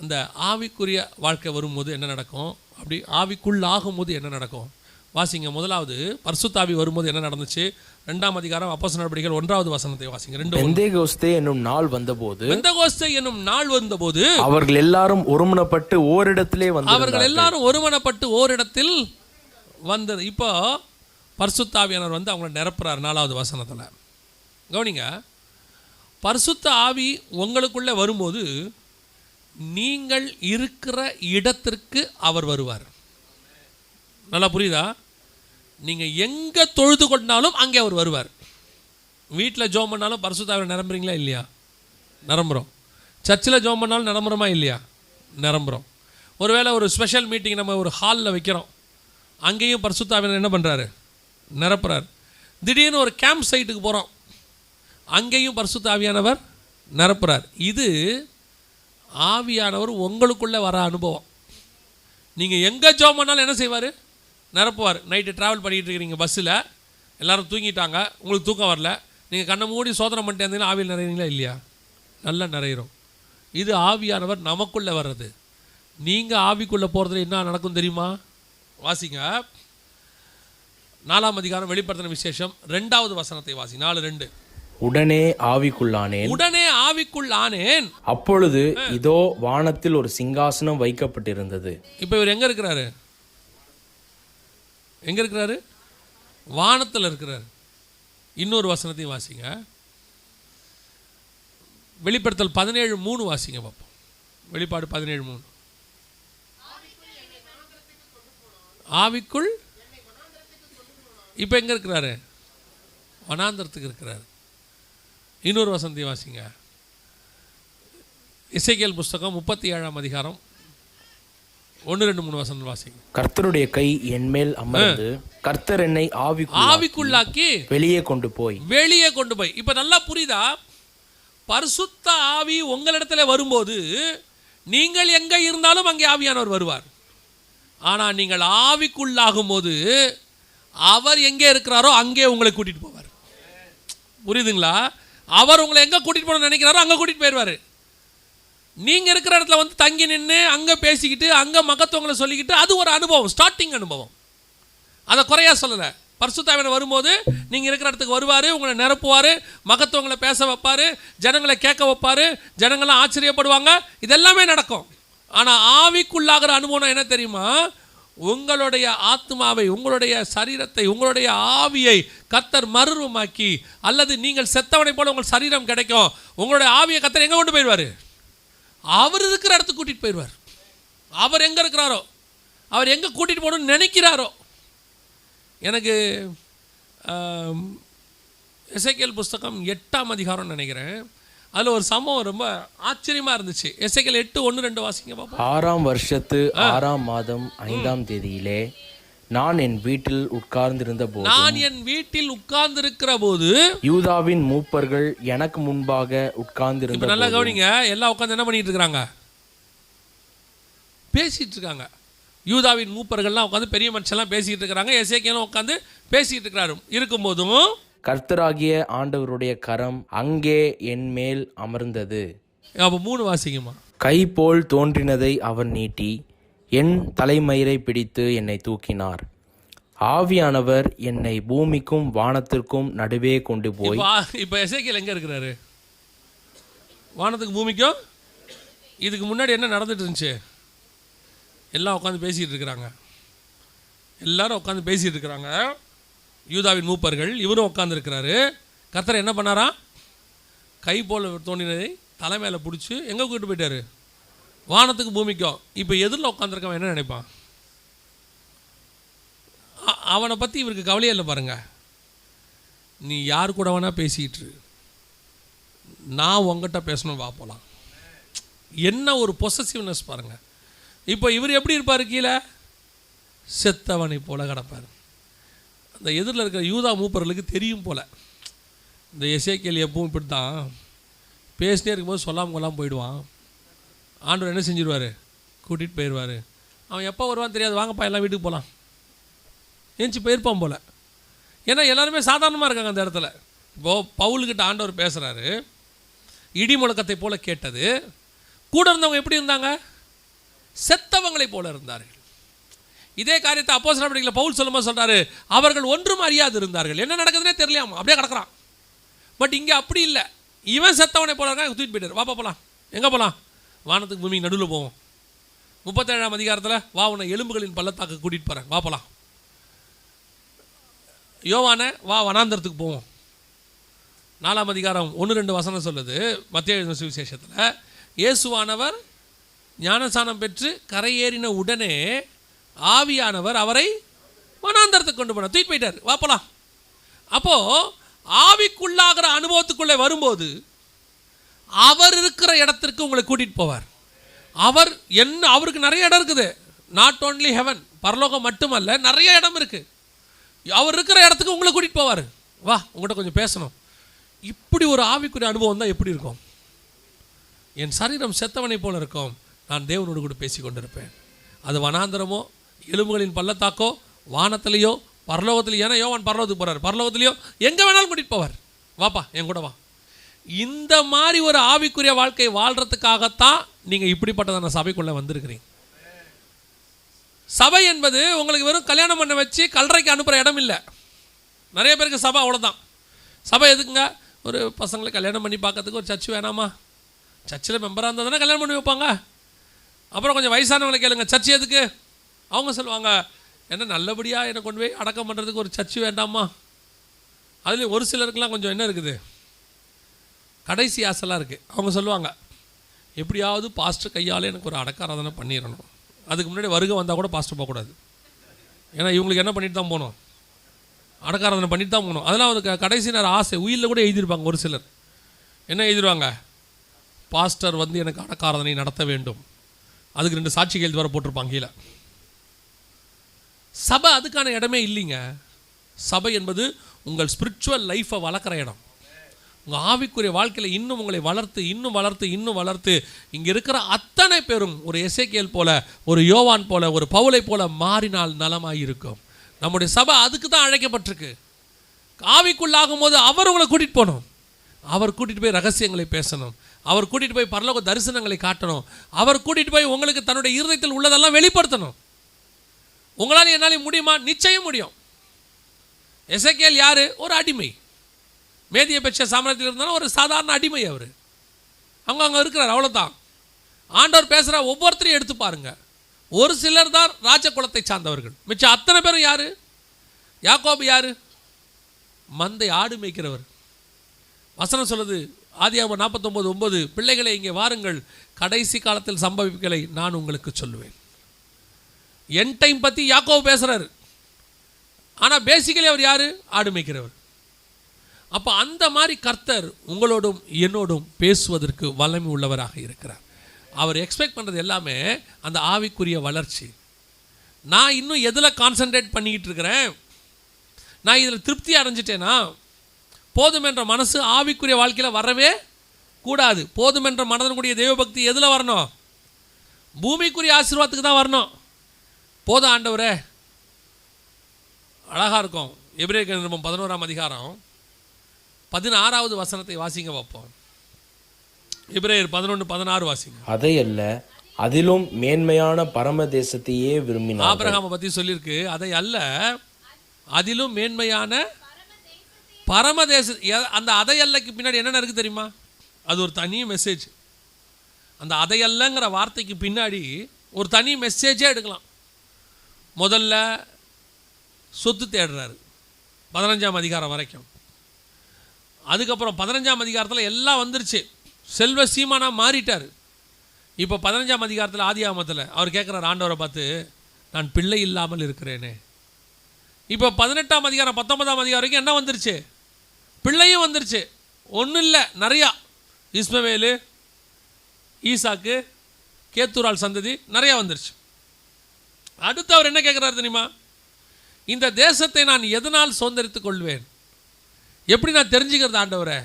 அந்த ஆவிக்குரிய வாழ்க்கை வரும்போது என்ன நடக்கும்? அப்படி ஆவிக்குள் ஆகும்போது என்ன நடக்கும்? வாசிங்க. முதலாவது பரிசுத்தாவி வரும்போது என்ன நடந்துச்சு? ரெண்டாம் அதிகாரம் அப்போஸ் நடவடிக்கைகள் ஒன்றாவது வசனத்தை வாசிங்க. ரெண்டு பெந்தேகோஸ்தே என்னும் நாள் வந்தபோது பெந்தகோஸ்தை என்னும் நாள் வந்தபோது அவர்கள் எல்லாரும் ஒருமனப்பட்டு ஓரிடத்திலே வந்து அவர்கள் எல்லாரும் ஒருமனப்பட்டு ஓரிடத்தில் வந்தது. இப்போ பரிசுத்தாவியானவர் வந்து அவங்கள நிரப்புறார் நாலாவது வசனத்தில். கவனிங்க. பரிசுத்த ஆவி உங்களுக்குள்ளே வரும்போது நீங்கள் இருக்கிற இடத்திற்கு அவர் வருவார். நல்லா புரியுதா? நீங்கள் எங்கே தொழுது கொண்டாலும் அங்கே அவர் வருவார். வீட்டில் ஜோம் பண்ணாலும் பரிசுத்தாவை நிரம்புறீங்களா இல்லையா? நிரம்புறோம். சர்ச்சில் ஜோம் பண்ணாலும் நிரம்புறோமா இல்லையா? நிரம்புறோம். ஒருவேளை ஒரு ஸ்பெஷல் மீட்டிங் நம்ம ஒரு ஹாலில் வைக்கிறோம். அங்கேயும் பரிசுத்தாவினர் என்ன பண்ணுறாரு நிரப்புறார். திடீர்னு ஒரு கேம்ப் சைட்டுக்கு போகிறோம் அங்கேயும் பரிசுத்தாவியானவர் நிரப்புறார். இது ஆவியானவர் உங்களுக்குள்ளே வர அனுபவம். நீங்கள் எங்கே ஜோம் பண்ணாலும் என்ன செய்வார்? நிரப்புவார். நைட்டு ட்ராவல் பண்ணிகிட்டு இருக்கிறீங்க பஸ்ஸில் எல்லோரும் தூங்கிட்டாங்க. உங்களுக்கு தூக்கம் வரல. நீங்கள் கண்ணை மூடி சோதனை பண்ணிட்டு இருந்தீங்கன்னா ஆவியில் நிறையிறீங்களா இல்லையா? நல்லா நிறையிறோம். இது ஆவியானவர் நமக்குள்ளே வர்றது. நீங்கள் ஆவிக்குள்ளே போகிறதுல என்ன நடக்கும் தெரியுமா? வாசிங்க. நாலாம் அதிகாரம் வெளிப்படுத்தின விசேஷம். ரெண்டாவது வசனத்தை வாசி. நாலு ரெண்டு. உடனே ஆவிக்குள்ளானேன். உடனே ஆவிக்குள் ஆனேன் அப்பொழுது இதோ வானத்தில் ஒரு சிங்காசனம் வைக்கப்பட்டிருந்தது. இப்போ இவர் எங்கே இருக்கிறாரு? எங்கே இருக்கிறாரு? வானத்தில் இருக்கிறார். இன்னொரு வசனத்தையும் வாசிங்க. வெளிப்படுத்தல் பதினேழு மூணு வாசிங்க பார்ப்போம். வெளிப்பாடு பதினேழு மூணு. ஆவிக்குள்? இப்போ எங்கே இருக்கிறாரு? வனாந்தரத்துக்கு இருக்கிறாரு. இன்னொரு வசனத்தையும் வாசிங்க. இசைக்கியல் புஸ்தகம் முப்பத்தி ஏழாம் அதிகாரம். ஒன்று ரெண்டு மூணு வசனம் வாசிங்க. கர்த்தருடைய கை என்மேல் அமர்ந்து கர்த்தர் என்னை ஆவிக்குள் ஆவிக்குள்ளாக்கி வெளியே கொண்டு போய். வெளியே கொண்டு போய். இப்போ நல்லா புரியுதா? பரிசுத்த ஆவி உங்களிடத்துல வரும்போது நீங்கள் எங்கே இருந்தாலும் அங்கே ஆவியானவர் வருவார். ஆனால் நீங்கள் ஆவிக்குள்ளாகும் போது அவர் எங்கே இருக்கிறாரோ அங்கே உங்களை கூட்டிகிட்டு போவார். புரியுதுங்களா? அவர் உங்களை எங்கே கூட்டிகிட்டு போகணும்னு நினைக்கிறாரோ அங்கே கூட்டிகிட்டு போயிடுவார் நீங்கள் இருக்கிற இடத்துல வந்து தங்கி நின்று அங்கே பேசிக்கிட்டு அங்கே மகத்துவங்களை சொல்லிக்கிட்டு அது ஒரு அனுபவம் ஸ்டார்டிங் அனுபவம். அதை குறையா சொல்லலை. பரிசுத்தாவின வரும்போது நீங்கள் இருக்கிற இடத்துக்கு வருவார் உங்களை நிரப்புவார் மகத்துவங்களை பேச வைப்பார் ஜனங்களை கேட்க வைப்பார் ஜனங்கள்லாம் ஆச்சரியப்படுவாங்க. இதெல்லாமே நடக்கும். ஆனால் ஆவிக்குள்ளாகிற அனுபவம் என்ன தெரியுமா? உங்களுடைய ஆத்மாவை உங்களுடைய சரீரத்தை உங்களுடைய ஆவியை கத்தர் மறுரூபமாக்கி அல்லது நீங்கள் செத்தவனை போல உங்கள் சரீரம் கிடைக்கும். உங்களுடைய ஆவியை கத்தர் எங்கே கொண்டு போயிடுவார்? அவர் இருக்கிற இடத்துக்கு கூட்டிகிட்டு போயிடுவார். அவர் எங்கே இருக்கிறாரோ? அவர் எங்கே கூட்டிகிட்டு போகணும்னு நினைக்கிறாரோ? எனக்கு இசைக்கியல் புஸ்தகம் எட்டாம் அதிகாரம்னு நினைக்கிறேன். அதில் ஒரு சம்பவம் ரொம்ப ஆச்சரியமாக இருந்துச்சு. எசேக்கியேல் எட்டு ஒன்று ரெண்டு வாசிங்க பார்ப்போம் ஆறாம் வருஷத்து ஆறாம் மாதம் ஐந்தாம் தேதியிலே நான் என் வீட்டில் உட்கார்ந்திருந்த போது நான் என் வீட்டில் உட்கார்ந்திருக்கிற போது யூதாவின் மூப்பர்கள் எனக்கு முன்பாக உட்கார்ந்திருந்த நல்லா கவனிங்க எல்லாம் உட்காந்து என்ன பண்ணிட்டு இருக்கிறாங்க பேசிட்டு இருக்காங்க. யூதாவின் மூப்பர்கள்லாம் உட்காந்து பெரிய மனுஷன்லாம் பேசிக்கிட்டு இருக்கிறாங்க எசேக்கியெல்லாம் உட்காந்து பேசிக்கிட்டு இருக்கிறாரு இருக்கும்போதும் கர்த்தராகிய ஆண்டவருடைய கரம் அங்கே என் மேல் அமர்ந்தது. அப்போ மூணு வாசிங்கம்மா கை போல் தோன்றினதை அவர் நீட்டி என் தலைமயிரை பிடித்து என்னை தூக்கினார். ஆவியானவர் என்னை பூமிக்கும் வானத்திற்கும் நடுவே கொண்டு போய் இப்போ எசேக்கியல் எங்கே இருக்கிறாரு? வானத்துக்கு பூமிக்கும்? இதுக்கு முன்னாடி என்ன நடந்துட்டு இருந்துச்சு? எல்லாம் உட்காந்து பேசிகிட்டு இருக்கிறாங்க. எல்லாரும் உட்காந்து பேசிகிட்டு இருக்கிறாங்க. யூதாவின் மூப்பர்கள் இவரும் உட்காந்துருக்கிறாரு கர்த்தர் என்ன பண்ணாரா? கை போல் தோண்டினதை தலை மேலே பிடிச்சி எங்கே கூப்பிட்டு போயிட்டாரு? வானத்துக்கு பூமிக்கும். இப்போ எதிரில் உட்காந்துருக்கவன் என்ன நினைப்பான்? அவனை பற்றி இவருக்கு கவலையே இல்லை பாருங்க. நீ யார் கூட வேணால் பேசிக்கிட்டு நான் உங்ககிட்ட பேசணும் வா போகலாம் என்ன ஒரு பொசசிவ்னஸ் பாருங்க. இப்போ இவர் எப்படி இருப்பார் கீழே? செத்தவனை போல கிடப்பார். அந்த எதிரில் இருக்கிற யூதா மூப்பர்களுக்கு தெரியும் போல. இந்த எசேக்கியல் எப்பவும் இப்படி தான் பேசினே இருக்கும்போது சொல்லாமல் கொள்ளாமல் போயிடுவான். ஆண்டவர் என்ன செஞ்சிருவார்? கூட்டிகிட்டு போயிடுவார் அவன் எப்போ வருவான்னு தெரியாது. வாங்கப்பா எல்லாம் வீட்டுக்கு போகலாம் ஏஞ்சி போயிருப்பான் போல. ஏன்னா எல்லாருமே சாதாரணமாக இருக்காங்க அந்த இடத்துல. இப்போது பவுல்கிட்ட ஆண்டவர் பேசுகிறாரு இடி முழக்கத்தை போல கேட்டது. கூட இருந்தவங்க எப்படி இருந்தாங்க? செத்தவங்களைப் போல இருந்தார்கள். இதே காரியத்தை அப்போ படிக்கல பவுல் சொல்லும்போது சொல்றாரு அவர்கள் ஒன்றும் அறியாது இருந்தார்கள். என்ன நடக்குதுன்னே தெரியலையாமா அப்படியே கிடக்கிறான். பட் இங்கே அப்படி இல்லை. இவன் செத்தவனை போல இருக்கான் தூக்கிட்டு போயிட்டார். வாப்பா போகலாம் எங்கே போகலாம் வானத்துக்கு பூமி நடுவில் போவோம். முப்பத்தேழாம் அதிகாரத்தில் வா உன்னை எலும்புகளின் பள்ளத்தாக்கு கூட்டிகிட்டு போகிறேன் வா போகலாம் யோவான வா வனாந்தரத்துக்கு போவோம். நாலாம் அதிகாரம் ஒன்று ரெண்டு வசனம் சொல்லுது. மத்திய எழுதின சுவிசேஷத்தில் இயேசுவானவர் ஞானசானம் பெற்று கரையேறின உடனே ஆவியானவர் அவரை வனாந்தரத்துக்கு கொண்டு போனார். தூக்கிட்டு போயிட்டார். வாப்பலாம் அப்போது ஆவிக்குள்ளாகிற அனுபவத்துக்குள்ளே வரும்போது அவர் இருக்கிற இடத்திற்கு உங்களை கூட்டிகிட்டு போவார். அவர் என்ன அவருக்கு நிறைய இடம் இருக்குது. நாட் ஓன்லி ஹெவன் பரலோகம் மட்டுமல்ல நிறைய இடம் இருக்குது அவர் இருக்கிற இடத்துக்கு உங்களை கூட்டிகிட்டு போவார். வா உங்கள்கிட்ட கொஞ்சம் பேசணும். இப்படி ஒரு ஆவிக்குரிய அனுபவம் தான் எப்படி இருக்கும்? என் சரீரம் செத்தவனை போல இருக்கும். நான் தேவனோடு கூட பேசி கொண்டிருப்பேன் அது வனாந்திரமோ எலும்புகளின் பள்ளத்தாக்கோ வானத்திலேயோ பரலோகத்திலேயோ ஏன்னா யோவான் பரலோகத்துக்கு போகிறார் பரலோகத்திலேயோ எங்கே வேணாலும் கூட்டிகிட்டு போவார். வாப்பா என் கூட வா. இந்த மாதிரி ஒரு ஆவிக்குரிய வாழ்க்கை வாழ்கிறதுக்காகத்தான் நீங்கள் இப்படிப்பட்டதான சபைக்குள்ளே வந்திருக்கிறீங்க. சபை என்பது உங்களுக்கு வெறும் கல்யாணம் பண்ண வச்சு கல்லறைக்கு அனுப்புகிற இடம் இல்லை. நிறைய பேருக்கு சபை அவ்வளோதான் சபை எதுக்குங்க? ஒரு பசங்களை கல்யாணம் பண்ணி பார்க்கறதுக்கு ஒரு சர்ச் வேணாமா? சர்ச்சில் மெம்பராக இருந்தால் தானே கல்யாணம் பண்ணி வைப்பாங்க? அப்புறம் கொஞ்சம் வயசானவங்களை கேளுங்க. சர்ச் எதுக்கு? அவங்க சொல்லுவாங்க என்ன நல்லபடியாக என்னை கொண்டு போய் அடக்கம் பண்ணுறதுக்கு ஒரு சர்ச்சு வேண்டாமா? அதுலேயும் ஒரு சிலருக்குலாம் கொஞ்சம் என்ன இருக்குது? கடைசி ஆசைலாம் இருக்குது அவங்க சொல்லுவாங்க எப்படியாவது பாஸ்டர் கையால் எனக்கு ஒரு அடக்காராதனை பண்ணிடணும் அதுக்கு முன்னாடி வருகை வந்தால் கூட பாஸ்டர் போகக்கூடாது. ஏன்னா இவங்களுக்கு என்ன பண்ணிட்டு தான் போகணும்? அடக்காராதனை பண்ணிட்டு தான் போகணும். அதெல்லாம் அதுக்கு கடைசி நேரம் ஆசை. உயிரில் கூட எழுதியிருப்பாங்க ஒரு சிலர். என்ன எழுதிருவாங்க? பாஸ்டர் வந்து எனக்கு அடக்காராதனை நடத்த வேண்டும். அதுக்கு ரெண்டு சாட்சி கையெழுத்து வர போட்டிருப்பாங்க கீழே. சபை அதுக்கான இடமே இல்லைங்க. சபை என்பது உங்கள் ஸ்பிரிச்சுவல் லைஃப்பை வளர்க்குற இடம். உங்கள் ஆவிக்குரிய வாழ்க்கையில் இன்னும் உங்களை வளர்த்து இன்னும் வளர்த்து இன்னும் வளர்த்து இங்கே இருக்கிற அத்தனை பேரும் ஒரு எசேக்கியல் போல ஒரு யோவான் போல ஒரு பவுலை போல மாறினால் நலமாக இருக்கும். நம்முடைய சபை அதுக்கு தான் அழைக்கப்பட்டிருக்கு. ஆவிக்குள்ளாகும் போது அவர் உங்களை கூட்டிகிட்டு போகணும். அவர் கூட்டிகிட்டு போய் ரகசியங்களை பேசணும். அவர் கூட்டிகிட்டு போய் பரலோக தரிசனங்களை காட்டணும். அவர் கூட்டிகிட்டு போய் உங்களுக்கு தன்னுடைய இருதயத்தில் உள்ளதெல்லாம் வெளிப்படுத்தணும். உங்களால் என்னால் முடியுமா? நிச்சயம் முடியும். எசேக்கியேல் யார்? ஒரு அடிமை. மேதிய பெற்ற சாம்ராஜ்யத்தில் இருந்தாலும் ஒரு சாதாரண அடிமை அவர். அவங்க அங்கே இருக்கிறார் அவ்வளோதான் ஆண்டவர் பேசுகிற ஒவ்வொருத்தரையும் எடுத்து பாருங்கள் ஒரு சிலர் தான் ராஜகுலத்தை சார்ந்தவர்கள். மிச்சம் அத்தனை பேரும் யார்? யாக்கோபு யார்? மந்தை ஆடு மேய்க்கிறவர். வசனம் சொல்லுது ஆதியாகமம் நாற்பத்தொம்பது ஒன்பது பிள்ளைகளை இங்கே வாருங்கள். கடைசி காலத்தில் சம்பவிப்புகளை நான் உங்களுக்கு சொல்லுவேன். என் டைம் பற்றி யாக்கோபு பேசுகிறாரு ஆனால் பேசிக்கலி அவர் யார்? ஆடு மேய்க்கிறவர். அப்போ அந்த மாதிரி கர்த்தர் உங்களோடும் என்னோடும் பேசுவதற்கு வல்லமை உள்ளவராக இருக்கிறார். அவர் எக்ஸ்பெக்ட் பண்ணுறது எல்லாமே அந்த ஆவிக்குரிய வளர்ச்சி. நான் இன்னும் எதில் கான்சென்ட்ரேட் பண்ணிக்கிட்டு இருக்கிறேன்? நான் இதில் திருப்தி அடைஞ்சிட்டேன்னா போதும் என்ற மனசு ஆவிக்குரிய வாழ்க்கையில் வரவே கூடாது. போதும் என்ற மனதனுடைய தெய்வபக்தி எதில் வரணும்? பூமிக்குரிய ஆசீர்வாதத்துக்கு தான் வரணும். போதும் ஆண்டவரே அழகாக இருக்கும். எபிரேய நிருபம் பதினோராம் அதிகாரம் பதினாறாவது வசனத்தை வாசிங்க வைப்போம் எபிரேயர் பதினொன்று பதினாறு வாசிங்க. அதையல்ல அதிலும் மேன்மையான பரமதேசத்தையே விரும்பினார் ஆபிரகாமை பற்றி சொல்லியிருக்கு. அதை அல்ல அதிலும் மேன்மையான பரமதேச எ- அந்த அதை அல்லக்கு பின்னாடி என்னென்ன இருக்குது தெரியுமா? அது ஒரு தனி மெசேஜ் அந்த அதை அல்லங்கிற வார்த்தைக்கு பின்னாடி ஒரு தனி மெசேஜே எடுக்கலாம். முதல்ல சொத்து தேடுறாரு. பதினஞ்சாம் அதிகாரம் வரைக்கும். அதுக்கப்புறம் பதினஞ்சாம் அதிகாரத்தில் எல்லாம் வந்துருச்சு. செல்வ சீமானா மாறிட்டார். இப்போ பதினஞ்சாம் அதிகாரத்தில் ஆதி ஆமத்தில் அவர் கேட்குறார் ஆண்டவரை பார்த்து நான் பிள்ளை இல்லாமல் இருக்கிறேனே. இப்போ பதினெட்டாம் அதிகாரம் பத்தொன்பதாம் அதிகாரம் வரைக்கும் என்ன வந்துருச்சு? பிள்ளையும் வந்துருச்சு. ஒன்றும் இல்லை நிறையா. இஸ்மவேலு ஈசாக்கு கேத்தூரால் சந்ததி நிறையா வந்துருச்சு. அடுத்து அவர் என்ன கேட்குறாரு தெரியுமா? இந்த தேசத்தை நான் எதனால் சுதந்திரித்துக் கொள்வேன்? எப்படி நான் தெரிஞ்சுக்கிறது ஆண்டவரை?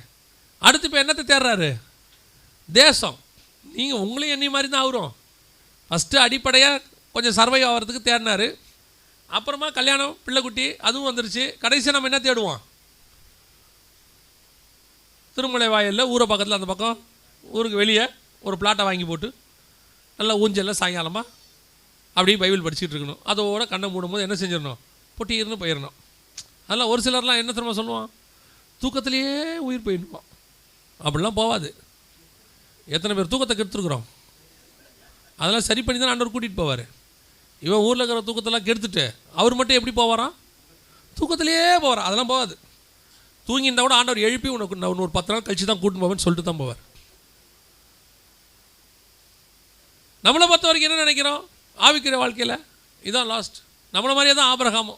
அடுத்து இப்போ என்னத்தை தேடுறாரு? தேசம். நீங்கள் உங்களையும் என்னை மாதிரி தான் ஆகுறோம். ஃபஸ்ட்டு அடிப்படையாக கொஞ்சம் சர்வை ஆகிறதுக்கு தேடினாரு. அப்புறமா கல்யாணம் பிள்ளைக்குட்டி அதுவும் வந்துருச்சு. கடைசியாக நம்ம என்ன தேடுவோம்? திருமலை வாயிலில் ஊரை பக்கத்தில் அந்த பக்கம் ஊருக்கு வெளியே ஒரு பிளாட்டை வாங்கி போட்டு நல்லா ஊஞ்சலில் சாயங்காலமாக அப்படியே பைபிள் படிச்சுட்டு இருக்கணும் அதோட கண்ணை மூடும்போது என்ன செஞ்சிடணும்? பொட்டியிருந்து போயிடணும். அதெல்லாம் ஒரு சிலர்லாம் என்ன திரும்ப சொல்லுவான்? தூக்கத்திலேயே உயிர் போயிடுவான். அப்படிலாம் போகாது எத்தனை பேர் தூக்கத்தை கெடுத்துருக்குறோம்? அதெல்லாம் சரி பண்ணி தான் ஆண்டவர் கூட்டிகிட்டு போவார். இவன் ஊரில் இருக்கிற தூக்கத்தெல்லாம் கெடுத்துட்டு அவர் மட்டும் எப்படி போவாராம்? தூக்கத்திலேயே போவார்? அதெல்லாம் போகாது தூங்கியிருந்தா கூட ஆண்டவர் எழுப்பி உனக்கு நான் ஒரு பத்து நாள் கழிச்சு தான் கூட்டின்னு போவேன்னு சொல்லிட்டு தான் போவார். நம்மளை பொறுத்த வரைக்கும் என்ன நினைக்கிறோம்? ஆவிக்கிற வாழ்க்கையில் இதான் லாஸ்ட் நம்மளை மாதிரியே தான் ஆபரகாமும்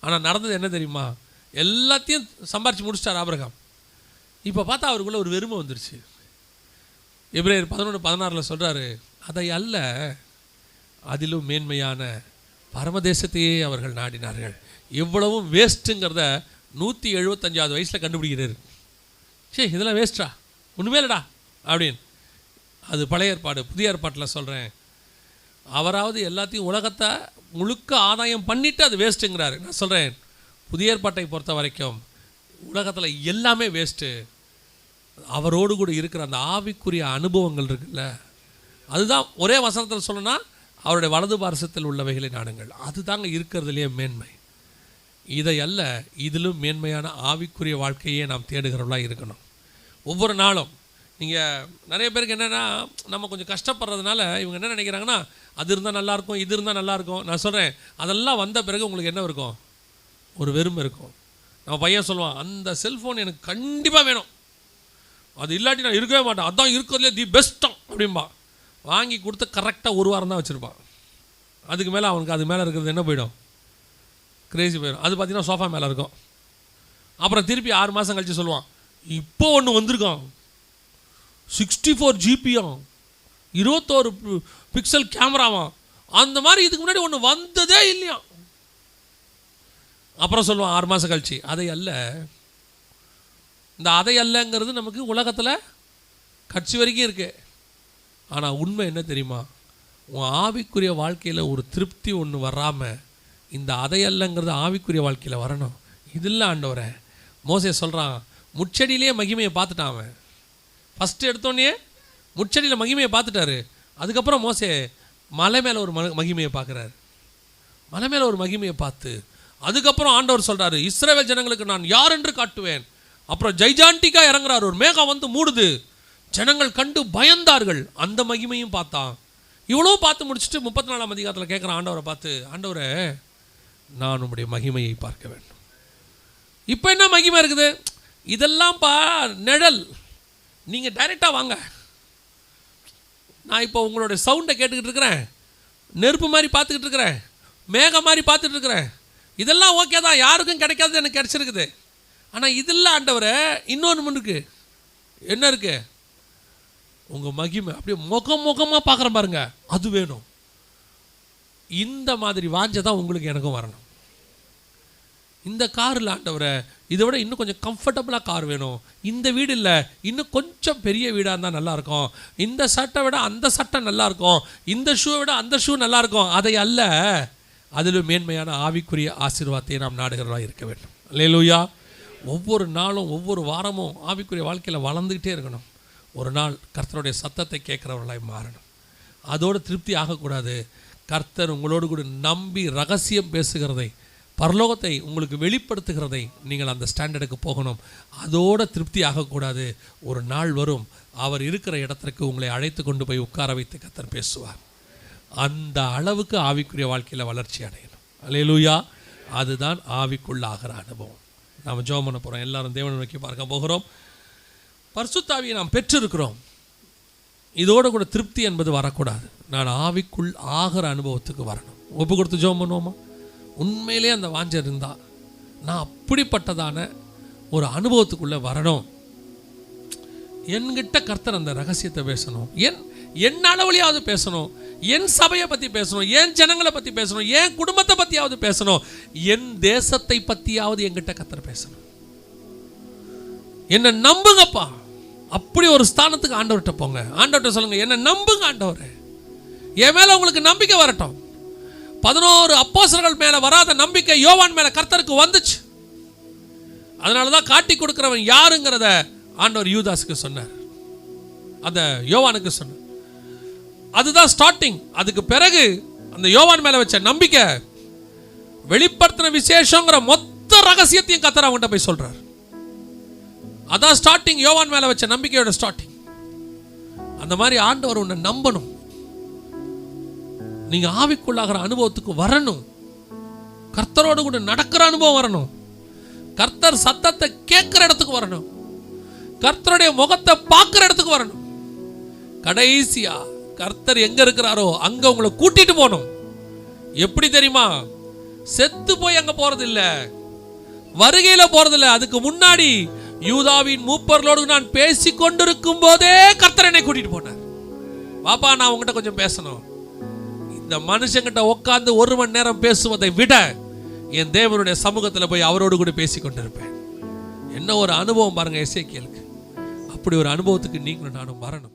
ஆனால் நடந்தது என்ன தெரியுமா? எல்லாத்தையும் சம்பாரித்து முடிச்சிட்டார் ஆபரகாம். இப்போ பார்த்தா அவருக்குள்ளே ஒரு வெறுமை வந்துருச்சு. எப்ரேயர் பதினொன்று பதினாறில் சொல்கிறாரு அதை அல்ல அதிலும் மேன்மையான பரமதேசத்தையே அவர்கள் நாடினார்கள். எவ்வளவும் வேஸ்ட்டுங்கிறத நூற்றி எழுபத்தஞ்சாவது வயசில் கண்டுபிடிக்கிறாரு. சே இதெல்லாம் வேஸ்ட்டா ஒன்றுமே இல்லைடா. அப்படின்னு. அது பழைய ஏற்பாடு புதிய ஏற்பாட்டில் சொல்கிறேன் அவராவது எல்லாத்தையும் உலகத்தை முழுக்க ஆதாயம் பண்ணிவிட்டு அது வேஸ்ட்டுங்கிறாரு நான் சொல்கிறேன் புதிய ஏற்பாட்டை பொறுத்த வரைக்கும் உலகத்தில் எல்லாமே வேஸ்ட்டு அவரோடு கூட இருக்கிற அந்த ஆவிக்குரிய அனுபவங்கள் இருக்குல்ல அதுதான் ஒரே வசனத்தில் சொல்லணும்னா அவருடைய வலது பாரசத்தில் உள்ளவைகளை நாடுங்கள். அதுதாங்க இருக்கிறதுலையே மேன்மை. இதை அல்ல இதிலும் மேன்மையான ஆவிக்குரிய வாழ்க்கையே நாம் தேடுகிறவர்களாக இருக்கணும். ஒவ்வொரு நாளும் நீங்கள் நிறைய பேருக்கு என்னென்னா நம்ம கொஞ்சம் கஷ்டப்படுறதுனால இவங்க என்ன நினைக்கிறாங்கன்னா அது இருந்தால் நல்லாயிருக்கும் இது இருந்தால் நல்லாயிருக்கும். நான் சொல்கிறேன் அதெல்லாம் வந்த பிறகு உங்களுக்கு என்ன இருக்கும்? ஒரு வெறுமை இருக்கும். நம்ம பையன் சொல்லுவான் அந்த செல்ஃபோன் எனக்கு கண்டிப்பாக வேணும். அது இல்லாட்டி நான் இருக்கவே மாட்டேன். அதான் இருக்கிறதுலே தி பெஸ்ட்டம் அப்படிம்பா. வாங்கி கொடுத்து கரெக்டாக ஒரு வாரம் தான் வச்சுருப்பான். அதுக்கு மேலே அவனுக்கு அது மேலே இருக்கிறது என்ன போயிடும்? கிரேசி போயிடும். அது பார்த்தீங்கன்னா சோஃபா மேலே இருக்கும். அப்புறம் திருப்பி ஆறு மாதம் கழித்து சொல்லுவான் இப்போ ஒன்று வந்திருக்கோம் சிக்ஸ்டி ஃபோர் ஜிபியும் இருபத்தோரு பிக்சல் கேமராவாம் அந்த மாதிரி இதுக்கு முன்னாடி ஒன்று வந்ததே இல்லையா? அப்புறம் சொல்லுவான் ஆறு மாதம் கழிச்சு அதை அல்ல. இந்த அதை அல்லங்கிறது நமக்கு உலகத்தில் கட்சி வரைக்கும் இருக்கு. ஆனால் உண்மை என்ன தெரியுமா? உன் ஆவிக்குரிய வாழ்க்கையில் ஒரு திருப்தி ஒன்று வராமல் இந்த அதை அல்லங்கிறது ஆவிக்குரிய வாழ்க்கையில் வரணும். இதில் ஆண்டவரை. மோசே சொல்கிறான் முச்செடியிலே மகிமையை பார்த்துட்டான் அவன். ஃபஸ்ட்டு எடுத்தோடனே முச்சடியில் மகிமையை பார்த்துட்டாரு. அதுக்கப்புறம் மோசே மலை மேலே ஒரு ம மகிமையை பார்க்குறாரு. மலை மேலே ஒரு மகிமையை பார்த்து அதுக்கப்புறம் ஆண்டவர் சொல்கிறாரு இஸ்ரேவேல் ஜனங்களுக்கு நான் யார் என்று காட்டுவேன். அப்புறம் ஜெய்ஜாண்டிக்கா இறங்குறாரு. ஒரு மேகம் வந்து மூடுது. ஜனங்கள் கண்டு பயந்தார்கள். அந்த மகிமையும் பார்த்தான். இவ்வளோ பார்த்து முடிச்சுட்டு முப்பத்தி நாலாம் அதிகாரத்தில் கேட்குறான் ஆண்டவரை பார்த்து ஆண்டவரே நான் உங்களுடைய மகிமையை பார்க்க வேண்டும். இப்போ என்ன மகிமை இருக்குது? இதெல்லாம் பா நிழல். நீங்கள் டைரெக்டாக வாங்க. நான் இப்போ உங்களோட சவுண்டை கேட்டுக்கிட்டு இருக்கிறேன். நெருப்பு மாதிரி பார்த்துக்கிட்டு இருக்கிறேன். மேகம் மாதிரி பார்த்துட்டு இருக்கிறேன். இதெல்லாம் ஓகே தான். யாருக்கும் கிடைக்காது எனக்கு கிடச்சிருக்குது. ஆனால் இதெல்லாம் ஆண்டவரை இன்னொன்று இருக்கு. என்ன இருக்கு? உங்கள் மகிமை. அப்படியே முகம் முகமாக பார்க்குற பாருங்க. அது வேணும். இந்த மாதிரி வாஞ்சை தான் உங்களுக்கு எனக்கும் வரணும். இந்த காரில் ஆண்டவரை இதை விட இன்னும் கொஞ்சம் கம்ஃபர்டபுளாக கார் வேணும். இந்த வீடு இல்லை. இன்னும் கொஞ்சம் பெரிய வீடாக இருந்தால் நல்லாயிருக்கும். இந்த சட்டை விட அந்த சட்டை நல்லாயிருக்கும். இந்த ஷூவை விட அந்த ஷூ நல்லாயிருக்கும். அதை அல்ல அதிலும் மேன்மையான ஆவிக்குரிய ஆசீர்வாதத்தை நாம் நாடுகிறவா இருக்க வேண்டும். லேலூயா ஒவ்வொரு நாளும் ஒவ்வொரு வாரமும் ஆவிக்குரிய வாழ்க்கையில் வளர்ந்துக்கிட்டே இருக்கணும். ஒரு நாள் கர்த்தருடைய சத்தத்தை கேட்குறவர்களாய் மாறணும். அதோடு திருப்தி ஆகக்கூடாது. கர்த்தர் உங்களோடு கூட நம்பி ரகசியம் பேசுகிறதை பரலோகத்தை உங்களுக்கு வெளிப்படுத்துகிறதை நீங்கள் அந்த ஸ்டாண்டர்டுக்கு போகணும். அதோட திருப்தி ஆகக்கூடாது. ஒரு நாள் வரும் அவர் இருக்கிற இடத்திற்கு உங்களை அழைத்து கொண்டு போய் உட்கார வைத்து கத்தர் பேசுவார். அந்த அளவுக்கு ஆவிக்குரிய வாழ்க்கையில் வளர்ச்சி அடையணும். அலையலூயா அதுதான் ஆவிக்குள்ளாகிற அனுபவம். நாம் ஜோம் பண்ண போகிறோம் எல்லாரும் தேவனை நோக்கி பார்க்க போகிறோம். பர்சுத்தாவியை நாம் பெற்றிருக்கிறோம். இதோட கூட திருப்தி என்பது வரக்கூடாது. நான் ஆவிக்குள் ஆகிற அனுபவத்துக்கு வரணும். ஒப்பு கொடுத்து ஜோம் பண்ணுவோமா? உண்மையிலே அந்த வாஞ்சை இருந்தா நான் அப்படிப்பட்டதான ஒரு அனுபவத்துக்குள்ளே வரணும். என்கிட்ட கர்த்தர் அந்த ரகசியத்தை பேசணும். என் என் அளவுலையாவது பேசணும். என் சபையை பற்றி பேசணும். என் ஜனங்களை பற்றி பேசணும். என் குடும்பத்தை பற்றியாவது பேசணும். என் தேசத்தை பற்றியாவது என்கிட்ட கர்த்தர் பேசணும். என்னை நம்புங்கப்பா. அப்படி ஒரு ஸ்தானத்துக்கு ஆண்டவர்கிட்ட போங்க. ஆண்டவர்கிட்ட சொல்லுங்க என்னை நம்புங்க ஆண்டவர். என் மேலே உங்களுக்கு நம்பிக்கை வரட்டும். பதினோரு அப்போசர்கள் மேலே வராத நம்பிக்கை யோவான் மேலே கர்த்தருக்கு வந்துச்சு. அதனால தான் காட்டி கொடுக்குறவன் யாருங்கிறத ஆண்டவர் யூதாஸுக்கு சொன்னார். அந்த யோவானுக்கு சொன்னார். அதுதான் ஸ்டார்டிங் அதுக்கு பிறகு அந்த யோவான் மேல வச்ச நம்பிக்கை வெளிப்படுத்தின விசேஷங்கிற மொத்த ரகசியத்தையும் கத்தர் அவன்கிட்ட போய் சொல்றார். அதான் ஸ்டார்டிங் யோவான் மேல வச்ச நம்பிக்கையோட ஸ்டார்டிங் அந்த மாதிரி ஆண்டவர் உன்னை நம்பணும். நீங்க ஆவிக்குள்ளாகிற அனுபவத்துக்கு வரணும். கர்த்தரோடு கூட நடக்கிற அனுபவம் வரணும். கர்த்தர் சத்தத்தை கேட்கிற இடத்துக்கு வரணும். கர்த்தருடைய முகத்தை பார்க்குற இடத்துக்கு வரணும். கடைசியா கர்த்தர் எங்க இருக்கிறாரோ அங்க உங்களை கூட்டிட்டு போகணும். எப்படி தெரியுமா? செத்து போய் அங்க போறது இல்ல வருகையில போறது இல்ல அதுக்கு முன்னாடி யூதாவின் மூப்பர்களோடு நான் பேசி கொண்டிருக்கும் போதே கர்த்தர் என்னை கூட்டிட்டு போனார். பாப்பா நான் உங்ககிட்ட கொஞ்சம் பேசணும். இந்த மனுஷங்கிட்ட உட்காந்து ஒரு மணி நேரம் பேசுவதை விட என் தேவனுடைய சமூகத்தில் போய் அவரோடு கூட பேசி கொண்டிருப்பேன் என்ன ஒரு அனுபவம் பாருங்க எஸ்ஏக்கியலுக்கு அப்படி ஒரு அனுபவத்துக்கு நீங்களும் நானும் வரணும்.